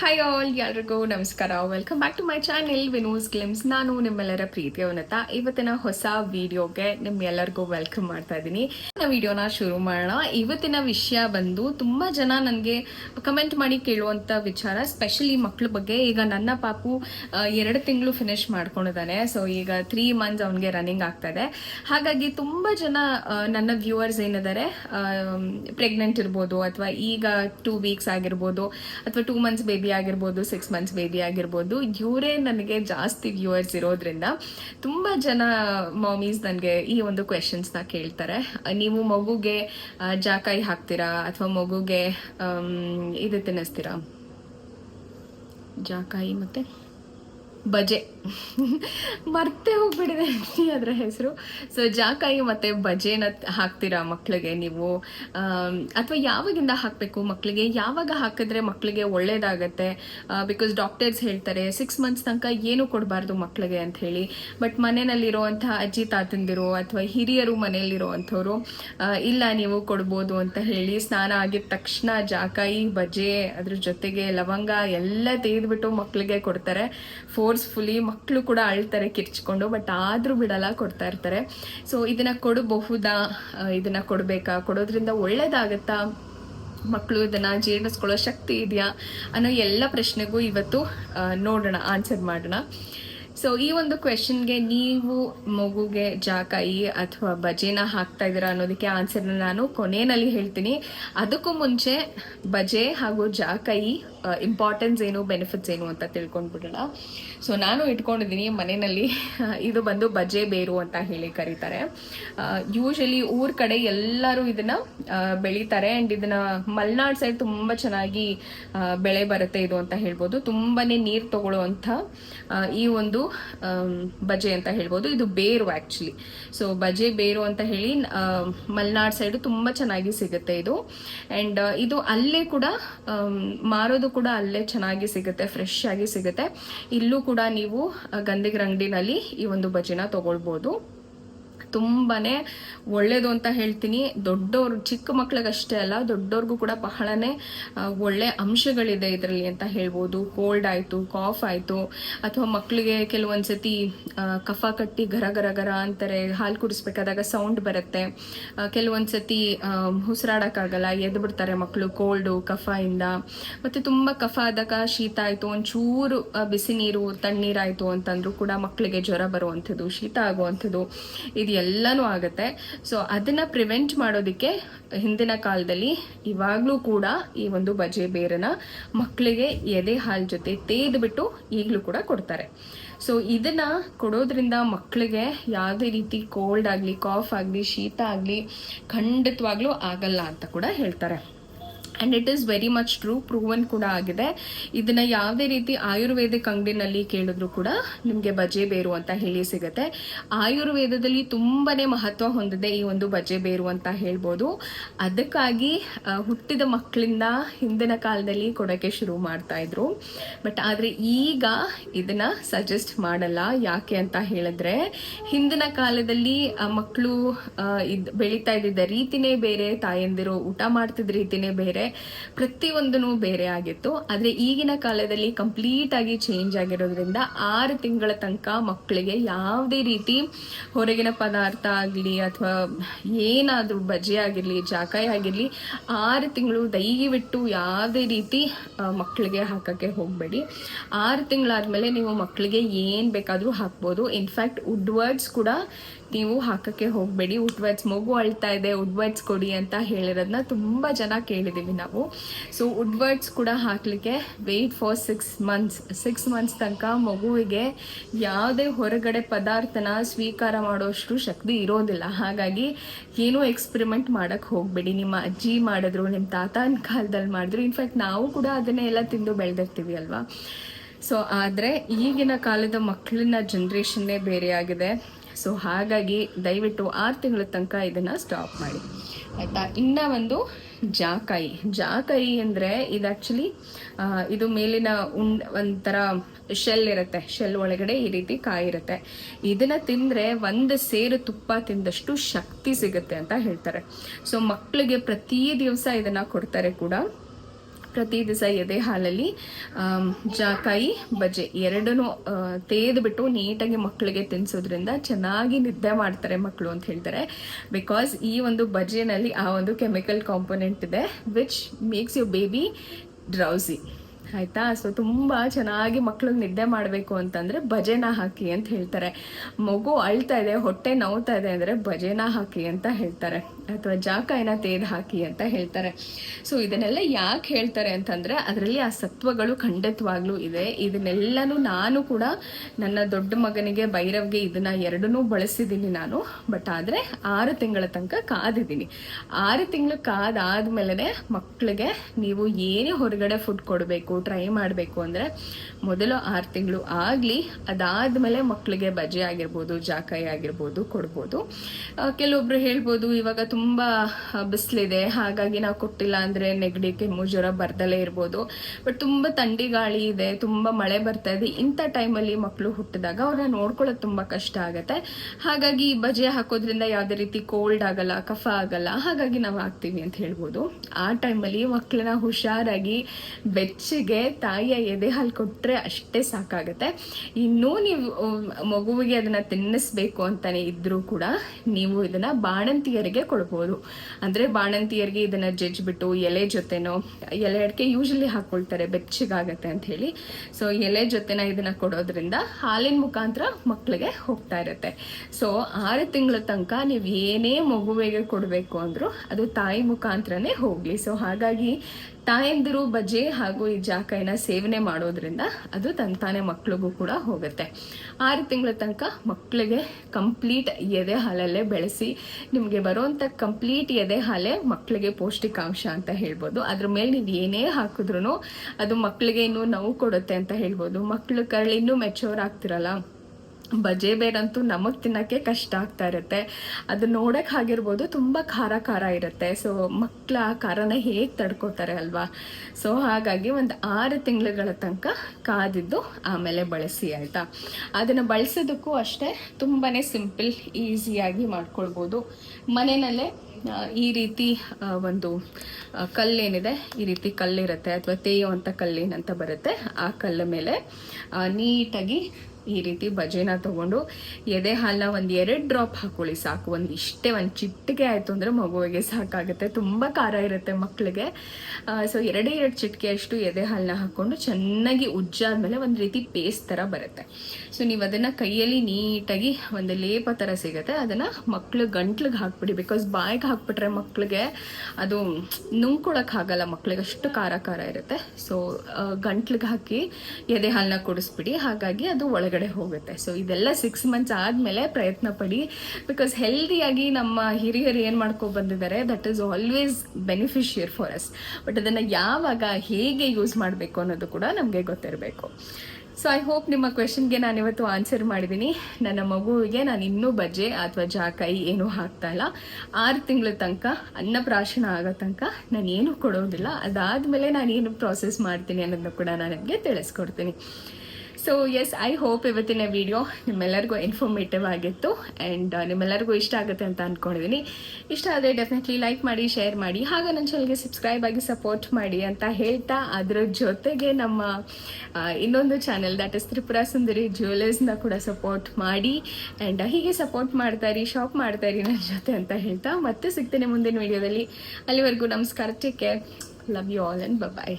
Hi all ಎಲ್ರಿಗೂ ನಮಸ್ಕಾರ. Welcome back to my channel Vino's glimpse ನಾನು ನಿಮ್ಮೆಲ್ಲರ ಪ್ರೀತಿಯ ಉನ್ನತ. ಇವತ್ತಿನ ಹೊಸ ವಿಡಿಯೋಗೆ ನಿಮ್ಮೆಲ್ಲರಿಗೂ ವೆಲ್ಕಮ್ ಮಾಡ್ತಾ ಇದ್ದೀನಿ. ವಿಡಿಯೋನ ಶುರು ಮಾಡೋಣ. ಇವತ್ತಿನ ವಿಷಯ ಬಂದು ತುಂಬಾ ಜನ ನನಗೆ ಕಮೆಂಟ್ ಮಾಡಿ ಕೇಳುವಂತ ವಿಚಾರ ಸ್ಪೆಷಲಿ ಮಕ್ಳ ಬಗ್ಗೆ. ಈಗ ನನ್ನ ಪಾಪು ಎರಡು ತಿಂಗಳು ಫಿನಿಶ್ ಮಾಡ್ಕೊಂಡಿದ್ದಾನೆ. ಸೊ ಈಗ ತ್ರೀ ಮಂತ್ಸ್ ಅವನಿಗೆ ರನ್ನಿಂಗ್ ಆಗ್ತಾ ಇದೆ. ಹಾಗಾಗಿ ತುಂಬಾ ಜನ ನನ್ನ ವ್ಯೂವರ್ಸ್ ಏನಿದ್ದಾರೆ ಪ್ರೆಗ್ನೆಂಟ್ ಇರ್ಬೋದು, ಅಥವಾ ಈಗ ಟೂ ವೀಕ್ಸ್ ಆಗಿರ್ಬೋದು, ಅಥವಾ ಟೂ ಮಂತ್ಸ್ ಬೇಬಿ ಆಗಿರ್ಬೋದು ಸಿಕ್ಸ್ ಮಂತ್ಸ್ ಬೇಬಿ ಆಗಿರ್ಬೋದು, ಇವರೇ ನನಗೆ ಜಾಸ್ತಿ ವ್ಯೂವರ್ಸ್ ಇರೋದ್ರಿಂದ ತುಂಬ ಜನ ಮಾಮೀಸ್ ನನಗೆ ಈ ಒಂದು ಕ್ವೆಶನ್ಸ್ನ ಕೇಳ್ತಾರೆ. ನೀವು ಮಗುಗೆ ಜಾಕಾಯಿ ಹಾಕ್ತೀರಾ ಅಥವಾ ಮಗುಗೆ ಇದು ತಿನ್ನಿಸ್ತೀರಾ? ಜಾಕಾಯಿ ಮತ್ತೆ ಬಜೆ. ಮರ್ತೆ ಹೋಗ್ಬಿಡಿದೆ ಅದರ ಹೆಸರು. ಸೊ ಜಾಕಾಯಿ ಮತ್ತೆ ಬಜೆನ ಹಾಕ್ತೀರಾ ಮಕ್ಕಳಿಗೆ ನೀವು? ಅಥವಾ ಯಾವಾಗಿಂದ ಹಾಕಬೇಕು ಮಕ್ಕಳಿಗೆ ಯಾವಾಗ ಹಾಕಿದ್ರೆ ಮಕ್ಕಳಿಗೆ ಒಳ್ಳೇದಾಗತ್ತೆ? ಬಿಕಾಸ್ ಡಾಕ್ಟರ್ಸ್ ಹೇಳ್ತಾರೆ ಸಿಕ್ಸ್ ಮಂತ್ಸ್ ತನಕ ಏನು ಕೊಡಬಾರ್ದು ಮಕ್ಕಳಿಗೆ ಅಂತ ಹೇಳಿ. ಬಟ್ ಮನೆಯಲ್ಲಿರುವಂತಹ ಅಜ್ಜಿ ತಾತಂದಿರು ಅಥವಾ ಹಿರಿಯರು ಮನೆಯಲ್ಲಿರುವಂಥವ್ರು ಇಲ್ಲ ನೀವು ಕೊಡ್ಬೋದು ಅಂತ ಹೇಳಿ ಸ್ನಾನ ಆಗಿದ ತಕ್ಷಣ ಜಾಕಾಯಿ ಬಜೆ ಅದ್ರ ಜೊತೆಗೆ ಲವಂಗ ಎಲ್ಲ ತೆಗೆದ್ಬಿಟ್ಟು ಮಕ್ಕಳಿಗೆ ಕೊಡ್ತಾರೆ. ಫೋರ್ಸ್ಫುಲಿ ಮಕ್ಕಳು ಕೂಡ ಅಳ್ತಾರೆ, ಕಿರ್ಚ್ಕೊಂಡು ಬಟ್ ಆದರೂ ಬಿಡಲ್ಲ, ಕೊಡ್ತಾ ಇರ್ತಾರೆ. ಸೊ ಇದನ್ನು ಕೊಡಬಹುದಾ? ಇದನ್ನು ಕೊಡಬೇಕಾ? ಕೊಡೋದ್ರಿಂದ ಒಳ್ಳೇದಾಗತ್ತಾ? ಮಕ್ಕಳು ಇದನ್ನು ಜೀರ್ಣಿಸ್ಕೊಳ್ಳೋ ಶಕ್ತಿ ಇದೆಯಾ? ಅನ್ನೋ ಎಲ್ಲ ಪ್ರಶ್ನೆಗೂ ಇವತ್ತು ನೋಡೋಣ ಆನ್ಸರ್ ಮಾಡೋಣ. ಸೊ ಈ ಒಂದು ಕ್ವೆಶನ್ಗೆ ನೀವು ಮಗುಗೆ ಜಾಕಾಯಿ ಅಥವಾ ಬಜೆನ ಹಾಕ್ತಾ ಇದ್ದೀರಾ ಅನ್ನೋದಕ್ಕೆ ಆನ್ಸರ್ನ ನಾನು ಕೊನೆಯಲ್ಲಿ ಹೇಳ್ತೀನಿ. ಅದಕ್ಕೂ ಮುಂಚೆ ಬಜೆ ಹಾಗೂ ಜಾಕಾಯಿ ಇಂಪಾರ್ಟೆನ್ಸ್ ಏನು ಬೆನಿಫಿಟ್ಸ್ ಏನು ಅಂತ ತಿಳ್ಕೊಂಡ್ಬಿಡೋಣ. ಸೊ ನಾನು ಇಟ್ಕೊಂಡಿದ್ದೀನಿ ಮನೆಯಲ್ಲಿ ಇದು ಬಂದು ಬಜೆ ಬೇರು ಅಂತ ಹೇಳಿ ಕರೀತಾರೆ. ಯೂಶಲಿ ಊರ ಕಡೆ ಎಲ್ಲರೂ ಇದನ್ನ ಬೆಳೀತಾರೆ. ಅಂಡ್ ಇದನ್ನ ಮಲ್ನಾಡ್ ಸೈಡ್ ತುಂಬಾ ಚೆನ್ನಾಗಿ ಬೆಳೆ ಬರುತ್ತೆ ಇದು ಅಂತ ಹೇಳ್ಬೋದು. ತುಂಬಾನೇ ನೀರು ತಗೊಳ್ಳುವಂತ ಆ, ಈ ಒಂದು ಬಜೆ ಅಂತ ಹೇಳ್ಬೋದು. ಇದು ಬೇರು ಆ್ಯಕ್ಚುಲಿ ಸೊ ಬಜೆ ಬೇರು ಅಂತ ಹೇಳಿ ಆ, ಮಲ್ನಾಡ್ ಸೈಡ್ ತುಂಬಾ ಚೆನ್ನಾಗಿ ಸಿಗುತ್ತೆ ಇದು. ಅಂಡ್ ಇದು ಅಲ್ಲೇ ಕೂಡ ಮಾರೋದು ಕೂಡ ಅಲ್ಲೇ ಚೆನ್ನಾಗಿ ಸಿಗುತ್ತೆ ಫ್ರೆಶ್ ಆಗಿ ಸಿಗುತ್ತೆ. ಇಲ್ಲೂ ಕೂಡ ನೀವು ಆ, ಗಂಧಿಗರ ಅಂಗಡಿನಲ್ಲಿ ಈ ಒಂದು ಬಜೆನ ತಗೊಳ್ಬೋದು. ತುಂಬಾನೇ ಒಳ್ಳೆಯದು ಅಂತ ಹೇಳ್ತೀನಿ. ದೊಡ್ಡವ್ರು, ಚಿಕ್ಕ ಮಕ್ಳಿಗಷ್ಟೇ ಅಲ್ಲ, ದೊಡ್ಡವ್ರಿಗೂ ಕೂಡ ಬಹಳನೇ ಒಳ್ಳೆ ಅಂಶಗಳಿದೆ ಇದರಲ್ಲಿ ಅಂತ ಹೇಳ್ಬೋದು. ಕೋಲ್ಡ್ ಆಯಿತು ಕಾಫ್ ಆಯಿತು, ಅಥವಾ ಮಕ್ಕಳಿಗೆ ಕೆಲವೊಂದು ಸತಿ ಕಫ ಕಟ್ಟಿ ಗರ ಗರ ಗರ ಅಂತಾರೆ, ಹಾಲು ಕುಡಿಸ್ಬೇಕಾದಾಗ ಸೌಂಡ್ ಬರುತ್ತೆ. ಕೆಲವೊಂದು ಸತಿ ಉಸಿರಾಡೋಕ್ಕಾಗಲ್ಲ, ಎದ್ದು ಬಿಡ್ತಾರೆ ಮಕ್ಕಳು ಕೋಲ್ಡು ಕಫ ಇಂದ. ಮತ್ತೆ ತುಂಬಾ ಕಫ ಆದಾಗ ಶೀತ ಆಯಿತು, ಒಂಚೂರು ಬಿಸಿ ನೀರು, ತಣ್ಣೀರಾಯಿತು ಅಂತಂದ್ರೂ ಕೂಡ ಮಕ್ಕಳಿಗೆ ಜ್ವರ ಬರುವಂಥದ್ದು, ಶೀತ ಆಗುವಂಥದ್ದು ಇದು ಎಲ್ಲನೂ ಆಗುತ್ತೆ. ಸೊ ಅದನ್ನ ಪ್ರಿವೆಂಟ್ ಮಾಡೋದಕ್ಕೆ ಹಿಂದಿನ ಕಾಲದಲ್ಲಿ ಇವಾಗ್ಲೂ ಕೂಡ ಈ ಒಂದು ಬಜೆ ಬೇರನ ಮಕ್ಕಳಿಗೆ ಎದೆ ಹಾಲ್ ಜೊತೆ ತೇದ್ಬಿಟ್ಟು ಈಗಲೂ ಕೂಡ ಕೊಡ್ತಾರೆ. ಸೊ ಇದನ್ನ ಕೊಡೋದ್ರಿಂದ ಮಕ್ಕಳಿಗೆ ಯಾವುದೇ ರೀತಿ ಕೋಲ್ಡ್ ಆಗಲಿ ಕಾಫ್ ಆಗಲಿ, ಶೀತ ಆಗಲಿ ಖಂಡಿತವಾಗ್ಲೂ ಆಗಲ್ಲ ಅಂತ ಕೂಡ ಹೇಳ್ತಾರೆ. And it is very much true proven ಕೂಡ ಆಗಿದೆ ಇದನ್ನ ಯಾವುದೇ ರೀತಿ ಆಯುರ್ವೇದಿಕ್ ಅಂಗಡಿನಲ್ಲಿ ಕೇಳಿದ್ರು ಕೂಡ ನಿಮಗೆ ಬಜೆ ಬೇರು ಅಂತ ಹೇಳಿ ಸಿಗುತ್ತೆ ಆಯುರ್ವೇದದಲ್ಲಿ ತುಂಬಾನೇ ಮಹತ್ವ ಹೊಂದಿದೆ ಈ ಒಂದು ಬಜೆ ಬೇರು ಅಂತ ಹೇಳ್ಬೋದು ಅದಕ್ಕಾಗಿ ಹುಟ್ಟಿದ ಮಕ್ಕಳಿಂದ ಹಿಂದಿನ ಕಾಲದಲ್ಲಿ ಕೊಡೋಕ್ಕೆ ಶುರು ಮಾಡ್ತಾ ಇದ್ರು ಬಟ್ ಆದರೆ ಈಗ ಇದನ್ನ ಸಜೆಸ್ಟ್ ಮಾಡಲ್ಲ ಯಾಕೆ ಅಂತ ಹೇಳಿದ್ರೆ ಹಿಂದಿನ ಕಾಲದಲ್ಲಿ ಮಕ್ಕಳು ಇದು ಬೆಳೀತಾ ಇದ್ದಿದ್ದ ರೀತಿನೇ ಬೇರೆ ತಾಯಂದಿರು ಊಟ ಮಾಡ್ತಿದ್ದ ರೀತಿನೇ ಬೇರೆ ಪ್ರತಿಯೊಂದೂ ಬೇರೆ ಆಗಿತ್ತು. ಆದ್ರೆ ಈಗಿನ ಕಾಲದಲ್ಲಿ ಕಂಪ್ಲೀಟ್ ಆಗಿ ಚೇಂಜ್ ಆಗಿರೋದ್ರಿಂದ ಆರು ತಿಂಗಳ ತನಕ ಮಕ್ಕಳಿಗೆ ಯಾವುದೇ ರೀತಿ ಹೊರಗಿನ ಪದಾರ್ಥ ಆಗಲಿ ಅಥವಾ ಏನಾದ್ರೂ ಬಜೆ ಆಗಿರ್ಲಿ, ಜಾಕಾಯಿ ಆಗಿರ್ಲಿ, ಆರು ತಿಂಗಳು ದಯವಿಟ್ಟು ಯಾವುದೇ ರೀತಿ ಮಕ್ಕಳಿಗೆ ಹಾಕಕ್ಕೆ ಹೋಗಬೇಡಿ. ಆರು ತಿಂಗಳಾದ್ಮೇಲೆ ನೀವು ಮಕ್ಕಳಿಗೆ ಏನ್ ಬೇಕಾದ್ರೂ ಹಾಕ್ಬೋದು. ಇನ್ಫ್ಯಾಕ್ಟ್ ವುಡ್ವರ್ಡ್ಸ್ ಕೂಡ ನೀವು ಹಾಕಕ್ಕೆ ಹೋಗಬೇಡಿ. ವುಡ್ವರ್ಡ್ಸ್ ಮಗು ಅಳ್ತಾ ಇದೆ ಉಡ್ವರ್ಡ್ಸ್ ಕೊಡಿ ಅಂತ ಹೇಳಿರೋದನ್ನ ತುಂಬ ಜನ ಕೇಳಿದ್ದೀವಿ ನಾವು. ಸೊ ವುಡ್ವರ್ಡ್ಸ್ ಕೂಡ ಹಾಕಲಿಕ್ಕೆ wait for six months six months ತನಕ ಮಗುವಿಗೆ ಯಾವುದೇ ಹೊರಗಡೆ ಪದಾರ್ಥನ ಸ್ವೀಕಾರ ಮಾಡೋಷ್ಟು ಶಕ್ತಿ ಇರೋದಿಲ್ಲ. ಹಾಗಾಗಿ ಏನೂ ಎಕ್ಸ್ಪೆರಿಮೆಂಟ್ ಮಾಡೋಕ್ಕೆ ಹೋಗಬೇಡಿ. ನಿಮ್ಮ ಅಜ್ಜಿ ಮಾಡಿದ್ರು, ನಿಮ್ಮ ತಾತನ ಕಾಲದಲ್ಲಿ ಮಾಡಿದ್ರು. ಇನ್ಫ್ಯಾಕ್ಟ್ ನಾವು ಕೂಡ ಅದನ್ನೇ ಎಲ್ಲ ತಿಂದು ಬೆಳೆದಿರ್ತೀವಿ ಅಲ್ವಾ? ಸೊ ಆದರೆ ಈಗಿನ ಕಾಲದ ಮಕ್ಕಳಿನ ಜನ್ರೇಷನ್ನೇ ಬೇರೆಯಾಗಿದೆ. ಸೊ ಹಾಗಾಗಿ ದಯವಿಟ್ಟು ಆರು ತಿಂಗಳ ತನಕ ಇದನ್ನು ಸ್ಟಾಪ್ ಮಾಡಿ. ಆಯಿತಾ? ಇನ್ನು ಒಂದು ಜಾಕಾಯಿ. ಜಾಕಾಯಿ ಅಂದರೆ ಇದು ಆ್ಯಕ್ಚುಲಿ ಇದು ಮೇಲಿನ ಉಂಡ್, ಒಂಥರ ಶೆಲ್ ಇರುತ್ತೆ. ಶೆಲ್ ಒಳಗಡೆ ಈ ರೀತಿ ಕಾಯಿ ಇರುತ್ತೆ. ಇದನ್ನು ತಿಂದರೆ ಒಂದು ಸೇರು ತುಪ್ಪ ತಿಂದಷ್ಟು ಶಕ್ತಿ ಸಿಗುತ್ತೆ ಅಂತ ಹೇಳ್ತಾರೆ. ಸೊ ಮಕ್ಕಳಿಗೆ ಪ್ರತಿ ದಿವಸ ಇದನ್ನು ಕೊಡ್ತಾರೆ ಕೂಡ. ಪ್ರತಿ ದಿವಸ ಎದೆ ಹಾಲಲ್ಲಿ ಜಾಕಾಯಿ ಬಜೆ ಎರಡನ್ನೂ ತೇದ್ಬಿಟ್ಟು ನೀಟಾಗಿ ಮಕ್ಕಳಿಗೆ ತಿನ್ನಿಸೋದ್ರಿಂದ ಚೆನ್ನಾಗಿ ನಿದ್ದೆ ಮಾಡ್ತಾರೆ ಮಕ್ಕಳು ಅಂತ ಹೇಳ್ತಾರೆ. ಬಿಕಾಸ್ ಈ ಒಂದು ಬಜೆನಲ್ಲಿ ಆ ಒಂದು ಕೆಮಿಕಲ್ ಕಾಂಪೊನೆಂಟ್ ಇದೆ which makes you baby drowsy ಆಯ್ತಾ? ಸೊ ತುಂಬ ಚೆನ್ನಾಗಿ ಮಕ್ಳಿಗೆ ನಿದ್ದೆ ಮಾಡಬೇಕು ಅಂತಂದರೆ ಭಜನ ಹಾಕಿ ಅಂತ ಹೇಳ್ತಾರೆ. ಮಗು ಅಳ್ತಾ ಇದೆ, ಹೊಟ್ಟೆ ನೋವ್ತಾ ಇದೆ ಅಂದರೆ ಭಜನ ಹಾಕಿ ಅಂತ ಹೇಳ್ತಾರೆ. ಅಥವಾ ಜಾಕಾಯಿನ ತೇದು ಹಾಕಿ ಅಂತ ಹೇಳ್ತಾರೆ. ಸೊ ಇದನ್ನೆಲ್ಲ ಯಾಕೆ ಹೇಳ್ತಾರೆ ಅಂತಂದರೆ ಅದರಲ್ಲಿ ಆ ಸತ್ವಗಳು ಖಂಡಿತವಾಗ್ಲೂ ಇದೆ. ಇದನ್ನೆಲ್ಲನೂ ನಾನು ಕೂಡ ನನ್ನ ದೊಡ್ಡ ಮಗನಿಗೆ ಭೈರವ್ಗೆ ಇದನ್ನ ಎರಡನ್ನೂ ಬಳಸಿದ್ದೀನಿ ನಾನು. ಬಟ್ ಆದರೆ ಆರು ತಿಂಗಳ ತನಕ ಕಾದಿದ್ದೀನಿ. ಆರು ತಿಂಗಳು ಕಾದಾದ್ಮೇಲೆ ಮಕ್ಕಳಿಗೆ ನೀವು ಏನೇ ಹೊರಗಡೆ ಫುಡ್ ಕೊಡಬೇಕು ಟ್ರೈ ಮಾಡಬೇಕು ಅಂದರೆ ಮೊದಲು ಆರು ತಿಂಗಳು ಆಗಲಿ, ಅದಾದಮೇಲೆ ಮಕ್ಕಳಿಗೆ ಬಜೆ ಆಗಿರ್ಬೋದು, ಜಾಕಾಯಿ ಆಗಿರ್ಬೋದು ಕೊಡ್ಬೋದು. ಕೆಲವೊಬ್ರು ಹೇಳ್ಬೋದು, ಇವಾಗ ತುಂಬ ಬಿಸಿಲಿದೆ, ಹಾಗಾಗಿ ನಾವು ಕೊಟ್ಟಿಲ್ಲ ಅಂದರೆ ನೆಗಡಿ, ಕೆಮ್ಮು, ಜ್ವರ ಬರ್ದಲೇ ಇರ್ಬೋದು. ಬಟ್ ತುಂಬ ಥಂಡಿ ಗಾಳಿ ಇದೆ, ತುಂಬ ಮಳೆ ಬರ್ತಾ ಇದೆ. ಇಂಥ ಟೈಮಲ್ಲಿ ಮಕ್ಕಳು ಹುಟ್ಟಿದಾಗ ಅವ್ರನ್ನ ನೋಡ್ಕೊಳ್ಳೋದು ತುಂಬ ಕಷ್ಟ ಆಗುತ್ತೆ. ಹಾಗಾಗಿ ಬಜೆ ಹಾಕೋದ್ರಿಂದ ಯಾವುದೇ ರೀತಿ ಕೋಲ್ಡ್ ಆಗಲ್ಲ, ಕಫ ಆಗಲ್ಲ, ಹಾಗಾಗಿ ನಾವು ಹಾಕ್ತೀವಿ ಅಂತ ಹೇಳ್ಬೋದು. ಆ ಟೈಮಲ್ಲಿ ಮಕ್ಕಳನ್ನ ಹುಷಾರಾಗಿ ಬೆಚ್ಚಗೆ ತಾಯಿಯ ಎದೆ ಹಾಲು ಕೊಟ್ಟರೆ ಅಷ್ಟೇ ಸಾಕಾಗುತ್ತೆ. ಇನ್ನೂ ನೀವು ಮಗುವಿಗೆ ಅದನ್ನು ತಿನ್ನಿಸ್ಬೇಕು ಅಂತಲೇ ಇದ್ದರೂ ಕೂಡ ನೀವು ಇದನ್ನು ಬಾಣಂತಿಯರಿಗೆ ಕೊಡ್ಬೋದು. ಅಂದರೆ ಬಾಣಂತಿಯರಿಗೆ ಇದನ್ನು ಜಜ್ಜಿಬಿಟ್ಟು ಎಲೆ ಜೊತೆನೋ, ಎಲೆ ಅಡಿಕೆ ಯೂಶಲಿ ಹಾಕ್ಕೊಳ್ತಾರೆ ಬೆಚ್ಚಗಾಗತ್ತೆ ಅಂತ ಹೇಳಿ. ಸೊ ಎಲೆ ಜೊತೆನ ಇದನ್ನು ಕೊಡೋದ್ರಿಂದ ಹಾಲಿನ ಮುಖಾಂತರ ಮಕ್ಕಳಿಗೆ ಹೋಗ್ತಾ ಇರುತ್ತೆ. ಸೊ ಆರು ತಿಂಗಳ ತನಕ ನೀವು ಏನೇ ಮಗುವಿಗೆ ಕೊಡಬೇಕು ಅಂದರೂ ಅದು ತಾಯಿ ಮುಖಾಂತರನೇ ಹೋಗಲಿ. ಸೊ ಹಾಗಾಗಿ ತಾಯಂದಿರು ಬಜೆ ಹಾಗೂ ಈ ಜಾಕಾಯಿನ ಸೇವನೆ ಮಾಡೋದ್ರಿಂದ ಅದು ತನ್ನ ತಾನೇ ಮಕ್ಳಿಗೂ ಕೂಡ ಹೋಗುತ್ತೆ. ಆರು ತಿಂಗಳ ತನಕ ಮಕ್ಕಳಿಗೆ ಕಂಪ್ಲೀಟ್ ಎದೆ ಹಾಲಲ್ಲೇ ಬೆಳೆಸಿ, ನಿಮಗೆ ಬರುವಂಥ ಕಂಪ್ಲೀಟ್ ಎದೆ ಹಾಲೇ ಮಕ್ಕಳಿಗೆ ಪೌಷ್ಟಿಕಾಂಶ ಅಂತ ಹೇಳ್ಬೋದು. ಅದ್ರ ಮೇಲೆ ನೀವು ಏನೇ ಹಾಕಿದ್ರು ಅದು ಮಕ್ಕಳಿಗೆ ಇನ್ನೂ ನೋವು ಕೊಡುತ್ತೆ ಅಂತ ಹೇಳ್ಬೋದು. ಮಕ್ಕಳು ಕರಳು ಇನ್ನೂ ಮೆಚೂರ್ ಆಗ್ತಿರಲ್ಲ. ಬಜೆ ಬೇರಂತೂ ನಮಗೆ ತಿನ್ನೋಕ್ಕೆ ಕಷ್ಟ ಆಗ್ತಾ ಇರುತ್ತೆ. ಅದು ನೋಡೋಕೆ ಆಗಿರ್ಬೋದು ತುಂಬ ಖಾರ ಖಾರ ಇರುತ್ತೆ. ಸೊ ಮಕ್ಕಳು ಆ ಖಾರನ ಹೇಗೆ ತಡ್ಕೋತಾರೆ ಅಲ್ವಾ? ಸೊ ಹಾಗಾಗಿ ಒಂದು ಆರು ತಿಂಗಳುಗಳ ತನಕ ಕಾದಿದ್ದು ಆಮೇಲೆ ಬಳಸಿ, ಆಯಿತಾ? ಅದನ್ನು ಬಳಸೋದಕ್ಕೂ ಅಷ್ಟೇ ತುಂಬಾ ಸಿಂಪಲ್, ಈಸಿಯಾಗಿ ಮಾಡ್ಕೊಳ್ಬೋದು. ಮನೆಯಲ್ಲೇ ಈ ರೀತಿ ಒಂದು ಕಲ್ಲೇನಿದೆ, ಈ ರೀತಿ ಕಲ್ಲಿರುತ್ತೆ, ಅಥವಾ ತೇಯುವಂಥ ಕಲ್ಲೇನಂತ ಬರುತ್ತೆ. ಆ ಕಲ್ಲ ಮೇಲೆ ನೀಟಾಗಿ ಈ ರೀತಿ ಬಜೆನ ತಗೊಂಡು ಎದೆ ಹಾಲನ್ನ ಒಂದು ಎರಡು ಡ್ರಾಪ್ ಹಾಕೊಳ್ಳಿ ಸಾಕು. ಒಂದು ಇಷ್ಟೇ, ಒಂದು ಚಿಟ್ಟಿಗೆ ಆಯಿತು ಅಂದರೆ ಮಗುವಿಗೆ ಸಾಕಾಗುತ್ತೆ. ತುಂಬ ಖಾರ ಇರುತ್ತೆ ಮಕ್ಕಳಿಗೆ ಸೊ ಎರಡೇ ಎರಡು ಚಿಟಿಕೆ ಅಷ್ಟು ಎದೆ ಹಾಲನ್ನ ಹಾಕ್ಕೊಂಡು ಚೆನ್ನಾಗಿ ಉಜ್ಜಾದ್ಮೇಲೆ ಒಂದು ರೀತಿ ಪೇಸ್ಟ್ ಥರ ಬರುತ್ತೆ. ಸೊ ನೀವು ಅದನ್ನು ಕೈಯಲ್ಲಿ ನೀಟಾಗಿ ಒಂದು ಲೇಪ ಥರ ಸಿಗುತ್ತೆ. ಅದನ್ನು ಮಕ್ಕಳು ಗಂಟ್ಲಿಗೆ ಹಾಕ್ಬಿಡಿ. ಬಿಕಾಸ್ ಬಾಯಿಗೆ ಹಾಕ್ಬಿಟ್ರೆ ಮಕ್ಕಳಿಗೆ ಅದು ಆಗಲ್ಲ. ಮಕ್ಕಳಿಗೆ ಅಷ್ಟು ಖಾರ ಖಾರ ಇರುತ್ತೆ. ಸೊ ಗಂಟ್ಲಿಗೆ ಹಾಕಿ ಎದೆ ಹಾಲನ್ನ ಕುಡಿಸ್ಬಿಡಿ. ಹಾಗಾಗಿ ಅದು ಒಳಗಡೆ ಹೋಗುತ್ತೆ. ಸೊ ಇದೆಲ್ಲ ಸಿಕ್ಸ್ ಮಂತ್ಸ್ ಆದಮೇಲೆ ಪ್ರಯತ್ನ ಪಡಿ. ಬಿಕಾಸ್ ಹೆಲ್ದಿಯಾಗಿ ನಮ್ಮ ಹಿರಿಯರು ಏನು ಮಾಡ್ಕೊ ಬಂದಿದ್ದಾರೆ that is always beneficiary for us but ಅದನ್ನು ಯಾವಾಗ ಹೇಗೆ ಯೂಸ್ ಮಾಡಬೇಕು ಅನ್ನೋದು ಕೂಡ ನಮಗೆ ಗೊತ್ತಿರಬೇಕು. ಸೊ ಐ ಹೋಪ್ ನಿಮ್ಮ ಕ್ವೆಶನ್ಗೆ ನಾನು ಇವತ್ತು ಆನ್ಸರ್ ಮಾಡಿದ್ದೀನಿ ನನ್ನ ಮಗುವಿಗೆ ನಾನು ಇನ್ನೂ ಬಜ್ಜೆ ಅಥವಾ ಜಾಕಾಯಿ ಏನೂ ಹಾಕ್ತಾ ಇಲ್ಲ. ಆರು ತಿಂಗಳ ತನಕ ಅನ್ನಪ್ರಾಶನ ಆಗೋ ತನಕ ನಾನು ಏನೂ ಕೊಡೋದಿಲ್ಲ. ಅದಾದಮೇಲೆ ನಾನು ಏನು ಪ್ರಾಸೆಸ್ ಮಾಡ್ತೀನಿ ಅನ್ನೋದನ್ನ ಕೂಡ ನಾನು ನಿಮಗೆ ತಿಳಿಸ್ಕೊಡ್ತೀನಿ. ಸೊ ಎಸ್ ಐ ಹೋಪ್ ಇವತ್ತಿನ ವಿಡಿಯೋ ನಿಮ್ಮೆಲ್ಲರಿಗೂ ಇನ್ಫಾರ್ಮೇಟಿವ್ ಆಗಿತ್ತು. ಆ್ಯಂಡ್ ನಿಮ್ಮೆಲ್ಲರಿಗೂ ಇಷ್ಟ ಆಗುತ್ತೆ ಅಂತ ಅಂದ್ಕೊಂಡಿದ್ದೀನಿ ಇಷ್ಟ ಆದರೆ ಡೆಫಿನೆಟ್ಲಿ ಲೈಕ್ ಮಾಡಿ ಶೇರ್ ಮಾಡಿ. ಹಾಗೆ ನನ್ನ ಚಾನಲ್ಗೆ ಸಬ್ಸ್ಕ್ರೈಬ್ ಆಗಿ ಸಪೋರ್ಟ್ ಮಾಡಿ ಅಂತ ಹೇಳ್ತಾ ಅದರ ಜೊತೆಗೆ ನಮ್ಮ ಇನ್ನೊಂದು channel that is Tripura Sundari ಜ್ಯುವೆಲರ್ಸ್ನ ಕೂಡ ಸಪೋರ್ಟ್ ಮಾಡಿ. ಆ್ಯಂಡ್ ಹೀಗೆ ಸಪೋರ್ಟ್ ಮಾಡ್ತಾ ಇರಿ ಶಾಪ್ ಮಾಡ್ತಾ ಇರಿ ನನ್ನ ಜೊತೆ ಅಂತ ಹೇಳ್ತಾ ಮತ್ತೆ ಸಿಗ್ತೇನೆ ಮುಂದಿನ ವಿಡಿಯೋದಲ್ಲಿ ಅಲ್ಲಿವರೆಗೂ ನಮಸ್ಕಾರ take care love you all and bye